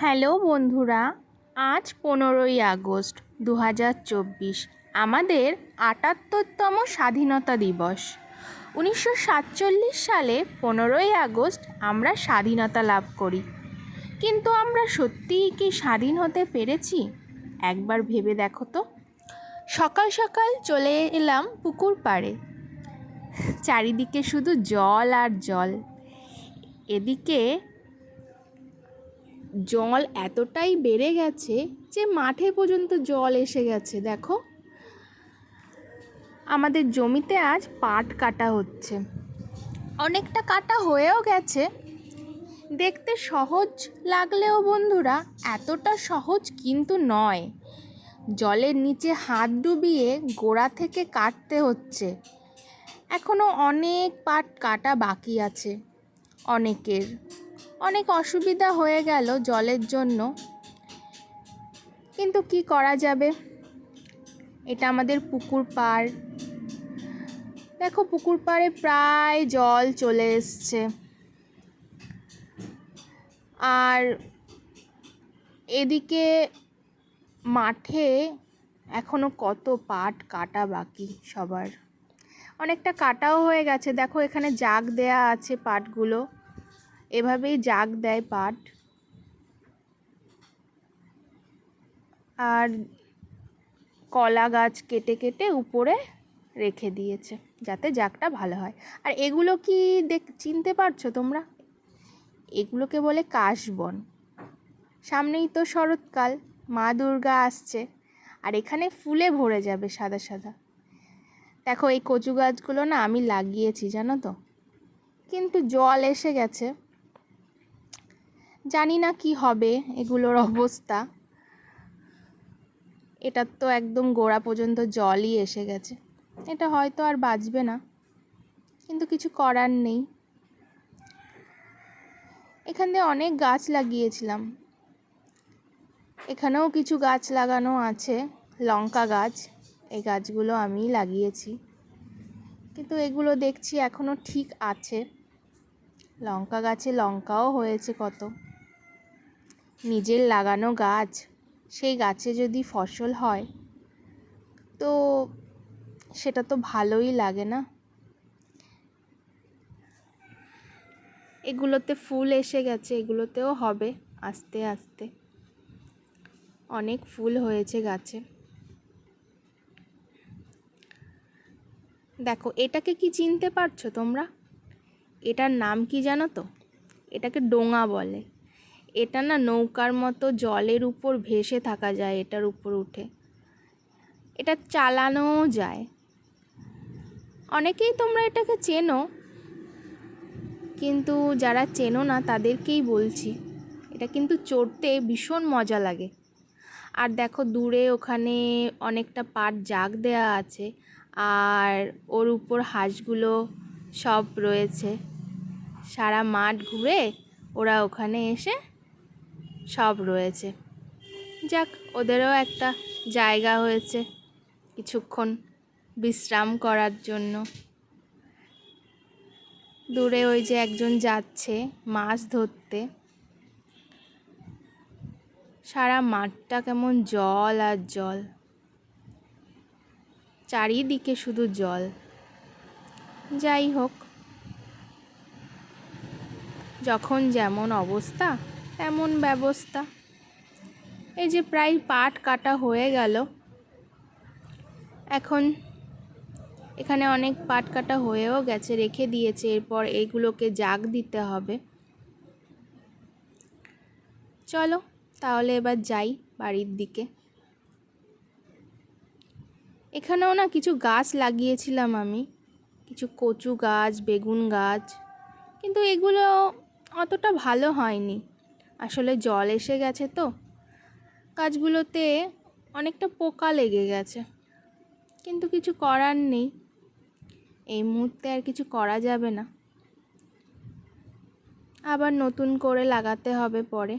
Hello বন্ধুরা, আজ পনেরোই আগস্ট দু হাজার চব্বিশ, আমাদের আটাত্তরতম স্বাধীনতা দিবস। উনিশশো সাতচল্লিশ সালে পনেরোই আগস্ট আমরা স্বাধীনতা লাভ করি। কিন্তু আমরা সত্যিই কি স্বাধীন হতে পেরেছি? একবার ভেবে দেখো তো। সকাল সকাল চলে এলাম পুকুর পাড়ে। চারিদিকে শুধু জল আর জল। এদিকে জল এতটাই বেড়ে গেছে যে মাঠে পর্যন্ত জল এসে গেছে, দেখো। আমাদের জমিতে আজ পাট কাটা হচ্ছে। অনেকটা কাটা হয়েও গেছে। দেখতে সহজ লাগলেও বন্ধুরা, এতটা সহজ কিন্তু নয়। জলের নিচে হাত ডুবিয়ে গোড়া থেকে কাটতে হচ্ছে। এখনও অনেক পাট কাটা বাকি আছে, অনেকের। অনেক অসুবিধা হয়ে গেল জলের জন্য। কিন্তু কি করা যাবে? এটা আমাদের পুকুর পাড়। দেখো পুকুর পাড়ে প্রায় জল চলে এসছে। আর এদিকে মাঠে এখনও কত পাট কাটা বাকি সবার। অনেকটা কাটাও হয়ে গেছে। দেখো এখানে জাগ দেয়া আছে পাটগুলো। এভাবেই জাগ দেয় পাট আর কলা গাছ কেটে কেটে উপরে রেখে দিয়েছে, যাতে জাগটা ভালো হয়। আর এগুলো কি দেখ, চিনতে পারছ তোমরা? এগুলোকে বলে কাশবন। সামনেই তো শরৎকাল, মা দুর্গা আসছে, আর এখানে ফুলে ভরে যাবে সাদা সাদা। দেখো এই কচু গাছগুলো না আমি লাগিয়েছি, জানো তো? কিন্তু জল এসে গেছে। জানি না কি হবে এগুলোর অবস্থা। এটার তো একদম গোড়া পর্যন্ত জলই এসে গেছে। এটা হয়তো আর বাঁচবে না, কিন্তু কিছু করার নেই। এখান দিয়ে অনেক গাছ লাগিয়েছিলাম। এখানেও কিছু গাছ লাগানো আছে, লঙ্কা গাছ, এই গাছগুলো আমি লাগিয়েছি। কিন্তু এগুলো দেখছি এখনও ঠিক আছে। লঙ্কা গাছে লঙ্কাও হয়েছে কত। নিজের লাগানো গাছ, সেই গাছে যদি ফসল হয়, তো সেটা তো ভালোই লাগে না? এগুলোতে ফুল এসে গেছে, এগুলোতেও হবে আস্তে আস্তে। অনেক ফুল হয়েছে গাছে। দেখো, এটাকে কি চিনতে পারছ তোমরা? এটার নাম কি জানো তো? এটাকে ডোঙা বলে। এটা না নৌকার মতো জলের উপর ভেসে থাকা যায় এটার উপর উঠে। এটা চালানোও যায়। অনেকেই তোমরা এটাকে চেনো, কিন্তু যারা চেনো না তাদেরকেই বলছি, এটা কিন্তু চড়তে ভীষণ মজা লাগে। আর দেখো দূরে ওখানে অনেকটা পাট জাগ দেয়া আছে, আর ওর উপর হাঁসগুলো সব রয়েছে। সারা মাঠ ঘুরে ওরা ওখানে এসে সব রয়েছে। যাক, ওদেরও একটা জায়গা হয়েছে কিছুক্ষণ বিশ্রাম করার জন্য। দূরে ওই যে একজন যাচ্ছে মাছ ধরতে। সারা মাঠটা কেমন জল আর জল। চারিদিকে শুধু জল। যাই হোক, যখন যেমন অবস্থা তেমন ব্যবস্থা। এই যে প্রায় পাট কাটা হয়ে গেল। এখন এখানে অনেক পাট কাটা হয়েও গেছে, রেখে দিয়েছে। এরপর এইগুলোকে জাগ দিতে হবে। চলো তাহলে এবার যাই বাড়ির দিকে। এখানেও না কিছু গাছ লাগিয়েছিলাম আমি। কিছু কচু গাছ, বেগুন গাছ। কিন্তু এগুলো অতটা ভালো হয়নি। আসলে জল এসে গেছে তো। গাছগুলোতে অনেকটা পোকা লেগে গেছে। কিন্তু কিছু করার নেই। এই মুহূর্তে আর কিছু করা যাবে না। আবার নতুন করে লাগাতে হবে পরে।